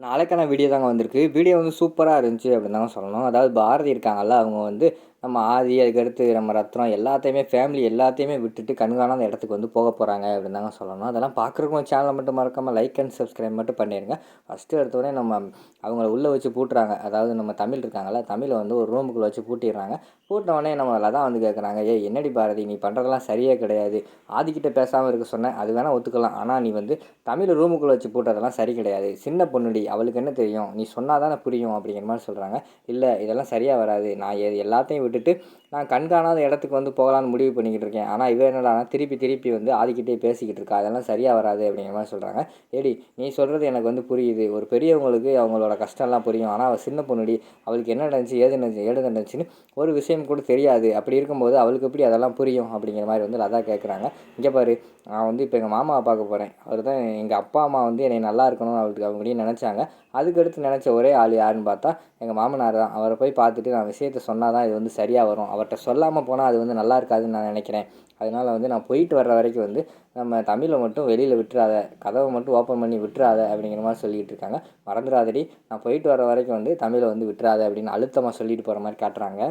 நாளைக்கான வீடியோ தாங்க வந்திருக்கு. வீடியோ வந்து சூப்பராக இருந்துச்சு அப்படின்னு தாங்க சொல்லணும். அதாவது பாரதி இருக்காங்கல்ல அவங்க வந்து நம்ம ஆதி அதுக்கடுத்து நம்ம ரத்னம் எல்லாத்தையுமே ஃபேமிலி எல்லாத்தையுமே விட்டுட்டு கண்காணாத இடத்துக்கு வந்து போக போகிறாங்க அப்படின்னு தாங்க சொல்லணும். அதெல்லாம் பார்க்குறக்கும் சேனலை மட்டும் மறக்காமல் லைக் அண்ட் சப்ஸ்கிரைப் மட்டும் பண்ணிடுங்க ஃபஸ்ட்டு எடுத்தோடனே நம்ம அவங்கள உள்ளே வச்சு பூட்டுறாங்க. அதாவது நம்ம தமிழ் இருக்காங்கல்ல தமிழை வந்து ஒரு ரூமுக்குள்ளே வச்சு பூட்டிடுறாங்க. பூட்டினோடனே நம்ம தான் வந்து கேட்குறாங்க ஏ என்னடி பாரதி நீ பண்ணுறதெல்லாம் சரியே கிடையாது. ஆதிக்கிட்ட பேசாமல் இருக்க சொன்னேன் அது வேணால் ஒத்துக்கலாம். ஆனால் நீ வந்து தமிழ் ரூமுக்குள்ளே வச்சு பூட்டுறதெல்லாம் சரி கிடையாது. சின்ன பொண்ணுடி அவளுக்கு என்ன தெரியும்? நீ சொன்னால் தானே புரியும் அப்படிங்கிற மாதிரி சொல்கிறாங்க இல்லை இதெல்லாம் சரியாக வராது. நான் எல்லாத்தையும் விட்டுட்டு நான் கண்காணாத இடத்துக்கு வந்து போகலான்னு முடிவு பண்ணிக்கிட்டு இருக்கேன். ஆனால் இவன் என்னடா திருப்பி திருப்பி வந்து ஆதிக்கிட்டே பேசிக்கிட்டு இருக்கா. அதெல்லாம் சரியாக வராது அப்படிங்கிற மாதிரி சொல்கிறாங்க ஏடி நீ சொல்கிறது எனக்கு வந்து புரியுது. ஒரு பெரியவங்களுக்கு அவங்களோட கஷ்டம்லாம் புரியும். ஆனால் அவள் சின்ன பொண்ணுடி. அவளுக்கு என்ன நடந்துச்சு ஏது நடந்துச்சு ஏது நடந்துச்சுன்னு ஒரு விஷயம் கூட தெரியாது. அப்படி இருக்கும்போது அவளுக்கு எப்படி அதெல்லாம் புரியும் அப்படிங்கிற மாதிரி வந்து லதா கேட்குறாங்க இங்கே பாரு நான் வந்து இப்போ எங்கள் மாமாவை பார்க்க போகிறேன் அவர் தான் எங்கள் அப்பா அம்மா வந்து என்னை நல்லா இருக்கணும் அவளுக்கு அப்படின்னு நினச்சாங்க. அதுக்கடுத்து நினச்ச ஒரே ஆள் யாருன்னு பார்த்தா எங்கள் மாமனார் தான். அவரை போய் பார்த்துட்டு நான் விஷயத்த சொன்னால் தான் இது வந்து சரியாக வரும். அவர்கிட்ட சொல்லாமல் போனால் அது வந்து நல்லா இருக்காதுன்னு நான் நினைக்கிறேன். அதனால் வந்து நான் போயிட்டு வர்ற வரைக்கும் வந்து நம்ம தமிழை மட்டும் வெளியில் விட்டுறாத கதவை மட்டும் ஓப்பன் பண்ணி விட்டுறாத அப்படிங்கிற மாதிரி சொல்லிகிட்டு இருக்காங்க. மறந்துடாதடி. நான் போயிட்டு வர வரைக்கும் வந்து தமிழை வந்து விட்டுறாத அப்படின்னு அழுத்தமாக சொல்லிட்டு போகிற மாதிரி காட்டுறாங்க.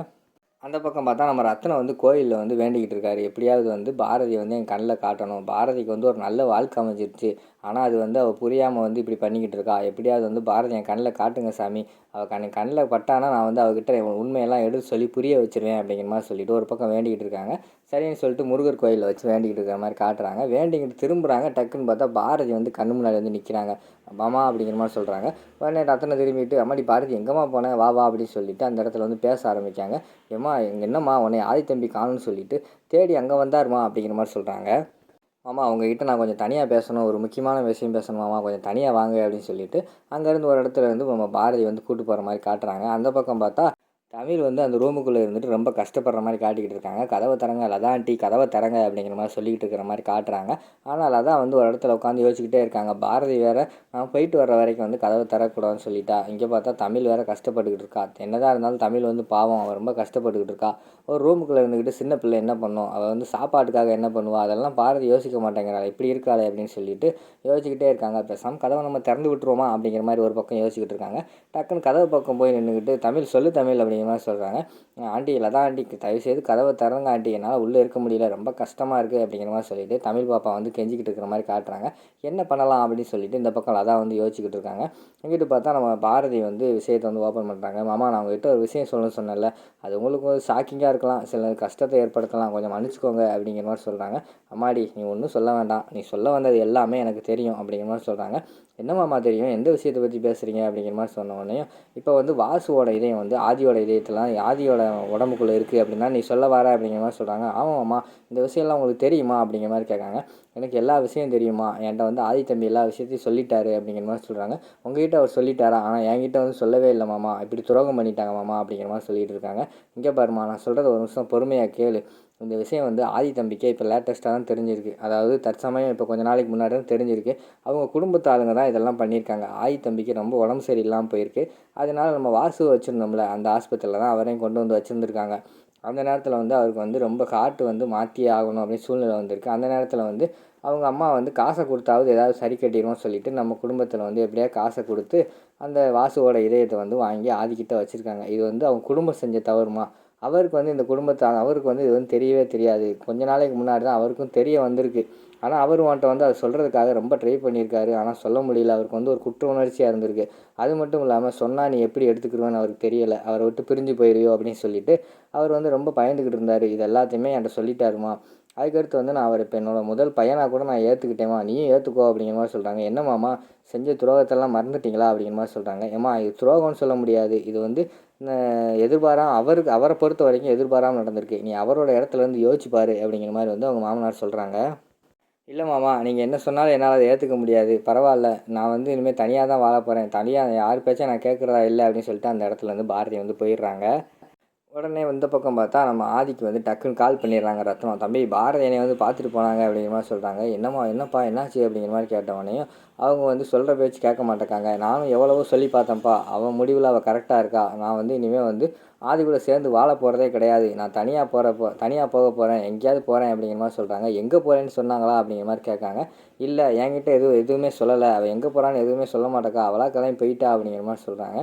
அந்த பக்கம் பார்த்தா நம்ம ரத்னம் வந்து கோயிலில் வந்து வேண்டிக்கிட்டு இருக்காரு. எப்படியாவது வந்து பாரதி வந்து என் கண்ணில் காட்டணும். பாரதிக்கு வந்து ஒரு நல்ல வாழ்க்கை அமைஞ்சிருச்சு. ஆனால் அது வந்து அவள் புரியாமல் வந்து இப்படி பண்ணிக்கிட்டு இருக்கா. எப்படியாவது வந்து பாரதி என் கண்ணில் காட்டுங்க சாமி. அவள் கண் கண்ணில் பட்டானா நான் வந்து அவகிட்ட உண்மையெல்லாம் எடுத்து சொல்லி புரிய வச்சிருவேன் அப்படிங்கிற மாதிரி சொல்லிட்டு ஒரு பக்கம் வேண்டிக்கிட்டு இருக்காங்க. சரின்னு சொல்லிட்டு முருகர் கோயிலில் வச்சு வேண்டிக்கிட்டு இருக்கிற மாதிரி காட்டுறாங்க. வேண்டிக்கிட்டு திரும்புகிறாங்க டக்குன்னு பார்த்தா பாரதி வந்து கண்ணு முன்னாடி வந்து நிற்கிறாங்க மாமா அப்படிங்கிற மாதிரி சொல்கிறாங்க உடனே ரத்தனை திரும்பிட்டு அம்மாடி பாரதி எங்கம்மா போனேன் வா வா அப்படின்னு சொல்லிட்டு அந்த இடத்துல வந்து பேச ஆரம்பிக்காங்க ஏம்மா எங்கள் என்னம்மா? உன்னை ஆதி தம்பி காணும்னு சொல்லிட்டு தேடி அங்கே வந்தாருமா? அப்படிங்கிற மாதிரி சொல்கிறாங்க மாமா அவங்ககிட்ட நான் கொஞ்சம் தனியாக பேசணும். ஒரு முக்கியமான விஷயம் பேசணும் மாமா. கொஞ்சம் தனியாக வாங்க அப்படின்னு சொல்லிட்டு அங்கேருந்து ஒரு இடத்துல இருந்து நம்ம பாரதி வந்து கூட்டு போகிற மாதிரி காட்டுறாங்க. அந்த பக்கம் பார்த்தா தமிழ் வந்து அந்த ரூமுக்குள்ளே இருந்துட்டு ரொம்ப கஷ்டப்படுற மாதிரி காட்டிக்கிட்டு இருக்காங்க. கதவை தரங்க லதா ஆண்டி கதவை தரங்க அப்படிங்கிற மாதிரி சொல்லிக்கிட்டு இருக்கிற மாதிரி காட்டுறாங்க. ஆனால் லதா வந்து ஒரு இடத்துல உட்காந்து யோசிச்சுக்கிட்டே இருக்காங்க. பாரதி வேறு நான் போயிட்டு வர்ற வரைக்கும் வந்து கதவை தரக்கூடாதுன்னு சொல்லிட்டா. இங்கே பார்த்தா தமிழ் வேறு கஷ்டப்பட்டுக்கிட்டு இருக்கா. என்னதான் இருந்தாலும் தமிழ் வந்து பாவம். அவள் ரொம்ப கஷ்டப்பட்டுக்கிட்டு இருக்கா. ஒரு ரூமுக்குள்ளே இருந்துக்கிட்டு சின்ன பிள்ளை என்ன பண்ணும்? அவள் வந்து சாப்பாட்டுக்காக என்ன பண்ணுவா? அதெல்லாம் பாரதி யோசிக்க மாட்டேங்கிறாள்? இப்படி இருக்காளே? அப்படின்னு சொல்லிட்டு யோசிச்சுக்கிட்டே இருக்காங்க. பேசாமல் கதவை நம்ம திறந்து விட்டுருவோமா? அப்படிங்கிற மாதிரி ஒரு பக்கம் யோசிச்சுக்கிட்டு இருக்காங்க. டக்குன்னு கதவு பக்கம் போய் நின்றுக்கிட்டு தமிழ் சொல்லு தமிழ் அப்படின்னு மாதிரி சொல்கிறாங்க ஆண்டி லதா ஆண்டிக்கு தயவு செய்து கதவை திறங்க ஆண்டி. என்னால் உள்ளே இருக்க முடியல. ரொம்ப கஷ்டமாக இருக்குது அப்படிங்கிற மாதிரி சொல்லிட்டு தமிழ் பாப்பா வந்து கெஞ்சிக்கிட்டு இருக்கிற மாதிரி காட்டுறாங்க. என்ன பண்ணலாம் அப்படின்னு சொல்லிட்டு இந்த பக்கம் லதா வந்து யோசிச்சுக்கிட்டு இருக்காங்க. இங்கிட்டு பார்த்தா நம்ம பாரதி வந்து விஷயத்தை வந்து ஓப்பன் பண்ணுறாங்க மாமா நான் உங்ககிட்ட ஒரு விஷயம் சொல்லணும்னு சொன்னேன்ல. அது உங்களுக்கு வந்து ஷாக்கிங்காக இருக்கலாம். சில கஷ்டத்தை ஏற்படுத்தலாம். கொஞ்சம் மன்னிச்சுக்கோங்க அப்படிங்கிற மாதிரி சொல்கிறாங்க அம்மாடி நீ ஒன்றும் சொல்ல வேண்டாம். நீ சொல்ல வந்தது எல்லாமே எனக்கு தெரியும் அப்படிங்கிற மாதிரி சொல்கிறாங்க என்ன மாமா தெரியும்? எந்த விஷயத்தை பற்றி பேசுகிறீங்க அப்படிங்கிற மாதிரி சொன்ன உடனே இப்போ வந்து வாசுவோட இதயம் வந்து ஆதியோட இதயத்தெல்லாம் ஆதியோட உடம்புக்குள்ளே இருக்குது அப்படின்னா நீ சொல்ல வர அப்படிங்கிற மாதிரி சொல்கிறாங்க ஆமாம்மா இந்த விஷயம்லாம் உங்களுக்கு தெரியுமா அப்படிங்கிற மாதிரி கேட்காங்க. எனக்கு எல்லா விஷயம் தெரியுமா? என்கிட்ட வந்து ஆதி தம்பி எல்லா விஷயத்தையும் சொல்லிட்டாரு அப்படிங்கிற மாதிரி சொல்கிறாங்க உங்ககிட்ட அவர் சொல்லிட்டாரா? ஆனால் என்கிட்ட வந்து சொல்லவே இல்லை மாமா. இப்படி துரோகம் பண்ணிட்டாங்க மாமா அப்படிங்கிற மாதிரி சொல்லிட்டு இருக்காங்க. இங்கே பாருமா நான் சொல்கிறது ஒரு நிமிஷம் பொறுமையாக கேளு. இந்த விஷயம் வந்து ஆதி தம்பிக்கே இப்போ லேட்டஸ்ட்டாக தான் தெரிஞ்சிருக்கு. அதாவது தற்சமயம் இப்போ கொஞ்ச நாளைக்கு முன்னாடி தான் தெரிஞ்சிருக்கு. அவங்க குடும்பத்து ஆளுங்க தான் இதெல்லாம் பண்ணியிருக்காங்க. ஆதி தம்பிக்கு ரொம்ப உடம்பு சரியில்லாமல் போயிருக்கு. அதனால் நம்ம வாசு வச்சுருந்தோம்ல அந்த ஆஸ்பத்திரியில் தான் அவரையும் கொண்டு வந்து வச்சுருந்துருக்காங்க. அந்த நேரத்தில் வந்து அவருக்கு வந்து ரொம்ப ஹார்ட் வந்து மாற்றியே ஆகணும் அப்படின்னு சூழ்நிலை வந்திருக்கு. அந்த நேரத்தில் வந்து அவங்க அம்மா வந்து காசை கொடுத்தாவது ஏதாவது சரி கட்டிடுவோம்னு சொல்லிட்டு நம்ம குடும்பத்தில் வந்து எப்படியா காசை கொடுத்து அந்த வாசுவோட இதயத்தை வந்து வாங்கி ஆதிக்கிட்ட வச்சுருக்காங்க. இது வந்து அவங்க குடும்பம் செஞ்ச தவறுமா? அவருக்கு வந்து இந்த குடும்பத்தை அவருக்கு வந்து இது வந்து தெரியவே தெரியாது. கொஞ்ச நாளைக்கு முன்னாடி தான் அவருக்கும் தெரிய வந்திருக்கு. ஆனால் அவர் வந்துட்டு வந்து அதை சொல்கிறதுக்காக ரொம்ப ட்ரை பண்ணியிருக்காரு. ஆனால் சொல்ல முடியல. அவருக்கு வந்து ஒரு குற்ற உணர்ச்சியாக இருந்திருக்கு. அது மட்டும் இல்லாமல் சொன்னால் நீ எப்படி எடுத்துக்கிடுவேன்னு அவருக்கு தெரியலை. அவரை விட்டு பிரிஞ்சு போயிடுவோ அப்படின்னு சொல்லிட்டு அவர் வந்து ரொம்ப பயந்துக்கிட்டு இருந்தார். இது எல்லாத்தையுமே என்கிட்ட சொல்லிட்டாருமா? அதுக்கடுத்து வந்து நான் அவர் இப்போ என்னோடய முதல் பையனாக கூட நான் ஏற்றுக்கிட்டேம்மா நீயும் ஏற்றுக்கோ அப்படிங்கிற மாதிரி சொல்கிறாங்க என்னமாமா செஞ்ச துரோகத்தெல்லாம் மறந்துட்டீங்களா அப்படிங்கிற மாதிரி சொல்கிறாங்க ஏம்மா இது துரோகம்னு சொல்ல முடியாது. இது வந்து எதிர்பாராம அவருக்கு அவரை பொறுத்த வரைக்கும் எதிர்பாராமல் நடந்திருக்கு. நீ அவரோட இடத்துல இருந்து யோசிச்சு பாரு அப்படிங்கிற மாதிரி வந்து அவங்க மாமனார் சொல்கிறாங்க இல்லை மாமா நீங்கள் என்ன சொன்னாலும் என்னால் அதை ஏற்றுக்க முடியாது. பரவாயில்ல நான் வந்து இனிமேல் தனியாக தான் வாழ போகிறேன் தனியாக யார் பேச்சும் நான் கேட்குறதா இல்லை அப்படின்னு சொல்லிட்டு அந்த இடத்துல வந்து பாரதி வந்து போயிடுறாங்க. உடனே வந்த பக்கம் பார்த்தா நம்ம ஆதிக்கு வந்து டக்குன்னு கால் பண்ணிடுறாங்க ரத்னம். தம்பி பாரதி என்னை வந்து பார்த்துட்டு போனாங்க அப்படிங்கிற மாதிரி சொல்கிறாங்க என்னம்மா என்னப்பா என்னாச்சு? அப்படிங்கிற மாதிரி கேட்டவனையும் அவங்க வந்து சொல்கிற பேச்சு கேட்க மாட்டேக்காங்க நானும் எவ்வளவோ சொல்லி பார்த்தேன்ப்பா. அவன் முடிவில் அவள் கரெக்டாக இருக்கா? நான் வந்து இனிமேல் வந்து ஆதி கூட சேர்ந்து வாழ போகிறதே கிடையாது. நான் தனியாக போகிறப்போ தனியாக போக போகிறேன் எங்கேயாவது போகிறேன் அப்படிங்கிற மாதிரி சொல்கிறாங்க எங்கே போகிறேன்னு சொன்னாங்களா? அப்படிங்கிற மாதிரி கேட்காங்க. இல்லை என்கிட்ட எதுவும் எதுவுமே சொல்லலை. அவள் எங்கே போகிறான்னு எதுவுமே சொல்ல மாட்டேக்கா. அவளாக கிளம்பி போயிட்டா அப்படிங்கிற மாதிரி சொல்கிறாங்க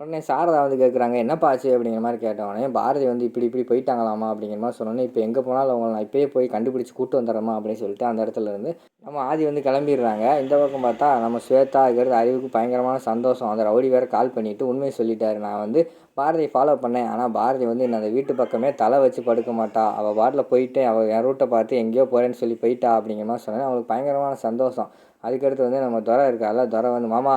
உடனே சாரதா வந்து கேட்குறாங்க என்னப்பா ஆச்சு? அப்படிங்கிற மாதிரி கேட்டவொடனே பாரதி வந்து இப்படி இப்படி போயிட்டாங்களாமா அப்படிங்கிற மாதிரி சொன்னோன்னே இப்போ எங்கே போனாலும் அவங்கள நான் இப்போயே போய் கண்டுபிடிச்சி கூட்டு வந்துடுறோமா அப்படின்னு சொல்லிட்டு அந்த இடத்துல இருந்து நம்ம ஆதி வந்து கிளம்பிடுறாங்க. இந்த பக்கம் பார்த்தா நம்ம ஸ்வேதா இருக்கிறது அறிவுக்கு பயங்கரமான சந்தோஷம். அந்த ரவுடி வேறு கால் பண்ணிவிட்டு உண்மையை சொல்லிட்டாரு. நான் வந்து பாரதியை ஃபாலோ பண்ணேன். ஆனால் பாரதி வந்து என்ன அந்த வீட்டு பக்கமே தலை வச்சு படுக்க மாட்டா. அவள் பாட்டில் போயிட்டு அவள் என் ரூட்டை பார்த்து எங்கேயோ போகிறேன்னு சொல்லி போயிட்டா அப்படிங்கிற மாதிரி சொன்னேன் அவளுக்கு பயங்கரமான சந்தோஷம். அதுக்கடுத்து வந்து நம்ம துறை இருக்கால துறை வந்து மாமா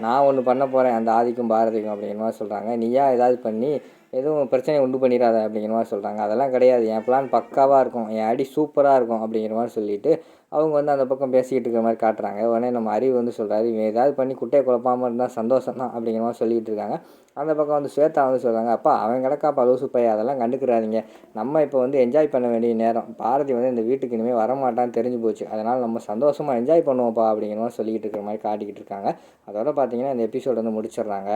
நான் ஒன்று பண்ண போகிறேன் அந்த ஆதிக்கும் பாரதிக்கும் அப்படிங்கிற மாதிரி சொல்கிறாங்க நீயா ஏதாவது பண்ணி எதுவும் பிரச்சனையை உண்டு பண்ணிடாத அப்படிங்கிற மாதிரி சொல்கிறாங்க அதெல்லாம் கிடையாது. என் பிளான் பக்காவாக இருக்கும். என் அடி சூப்பராக இருக்கும் அப்படிங்கிற மாதிரி சொல்லிட்டு அவங்க வந்து அந்த பக்கம் பேசிக்கிட்டு இருக்கிற மாதிரி காட்டுறாங்க. உடனே நம்ம அறிவு வந்து சொல்கிறாரு இவன் ஏதாவது பண்ணி குட்டையை குழப்பாமல் இருந்தால் சந்தோஷம் தான் அப்படிங்கிற மாதிரி சொல்லிகிட்டு இருக்காங்க. அந்த பக்கம் வந்து ஸ்வேதா வந்து சொல்கிறாங்க அப்பா அவன் கிடக்கா லூசு பையன் அதெல்லாம் கண்டுக்கிறாதீங்க. நம்ம இப்போ வந்து என்ஜாய் பண்ண வேண்டிய நேரம். பாரதி வந்து இந்த வீட்டுக்கு இனிமேல் வரமாட்டான்னு தெரிஞ்சு போச்சு. அதனால் நம்ம சந்தோஷமாக என்ஜாய் பண்ணுவோம்ப்பா அப்படிங்கிற மாதிரி சொல்லிக்கிட்டு இருக்கிற மாதிரி காட்டிக்கிட்டு இருக்காங்க. அதோட பார்த்தீங்கன்னா இந்த எபிசோட் வந்து முடிச்சிடுறாங்க.